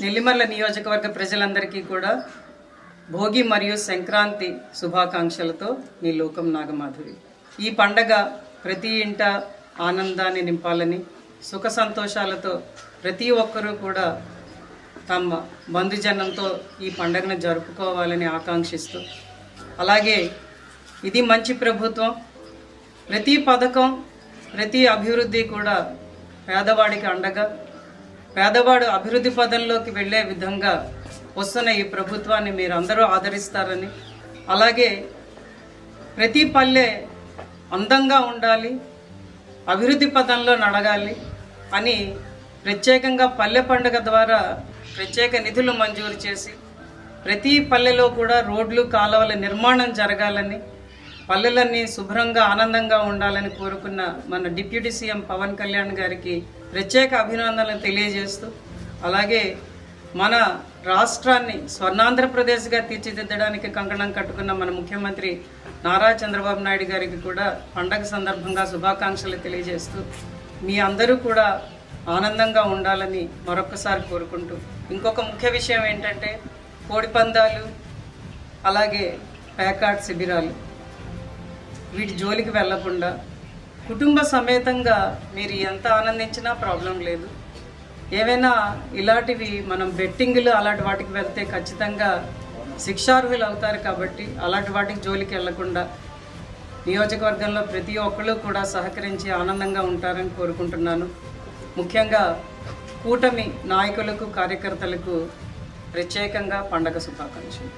నెల్లిమర్ల నియోజకవర్గ ప్రజలందరికీ కూడా భోగి మరియు సంక్రాంతి శుభాకాంక్షలతో మీ లోకం నాగమాధురి. ఈ పండగ ప్రతి ఇంట ఆనందాన్ని నింపాలని సుఖ సంతోషాలతో ప్రతి ఒక్కరూ కూడా తమ బంధుజనంతో ఈ పండుగను జరుపుకోవాలని ఆకాంక్షిస్తూ అలాగే ఇది మంచి ప్రభుత్వం. ప్రతి పథకం ప్రతి అభివృద్ధి కూడా పేదవాడికి అండగా పేదవాడు అభివృద్ధి పదంలోకి వెళ్ళే విధంగా వస్తున్న ఈ ప్రభుత్వాన్ని మీరు అందరూ ఆదరిస్తారని అలాగే ప్రతి పల్లె అందంగా ఉండాలి అభివృద్ధి పదంలో నడగాలి అని ప్రత్యేకంగా పల్లె పండుగ ద్వారా ప్రత్యేక నిధులు మంజూరు చేసి ప్రతి పల్లెలో కూడా రోడ్లు కాలువల నిర్మాణం జరగాలని పల్లెలన్నీ శుభ్రంగా ఆనందంగా ఉండాలని కోరుకున్న మన డిప్యూటీ సీఎం పవన్ కళ్యాణ్ గారికి ప్రత్యేక అభినందనలు తెలియజేస్తూ అలాగే మన రాష్ట్రాన్ని స్వర్ణాంధ్రప్రదేశ్గా తీర్చిదిద్దడానికి కంకణం కట్టుకున్న మన ముఖ్యమంత్రి నారా చంద్రబాబు నాయుడు గారికి కూడా పండగ సందర్భంగా శుభాకాంక్షలు తెలియజేస్తూ మీ అందరూ కూడా ఆనందంగా ఉండాలని మరొకసారి కోరుకుంటూ ఇంకొక ముఖ్య విషయం ఏంటంటే కోడిపందాలు అలాగే ప్యాకాట్ శిబిరాలు. వీటి జోలికి వెళ్ళకుండా కుటుంబ సమేతంగా మీరు ఎంత ఆనందించినా ప్రాబ్లం లేదు. ఏవైనా ఇలాంటివి మనం బెట్టింగ్లు అలాంటి వాటికి వెళ్తే ఖచ్చితంగా శిక్షార్హులు అవుతారు కాబట్టి అలాంటి వాటికి జోలికి వెళ్ళకుండా నియోజకవర్గంలో ప్రతి ఒక్కళ్ళు కూడా సహకరించి ఆనందంగా ఉంటారని కోరుకుంటున్నాను. ముఖ్యంగా కూటమి నాయకులకు కార్యకర్తలకు ప్రత్యేకంగా పండగ శుభాకాంక్షలు.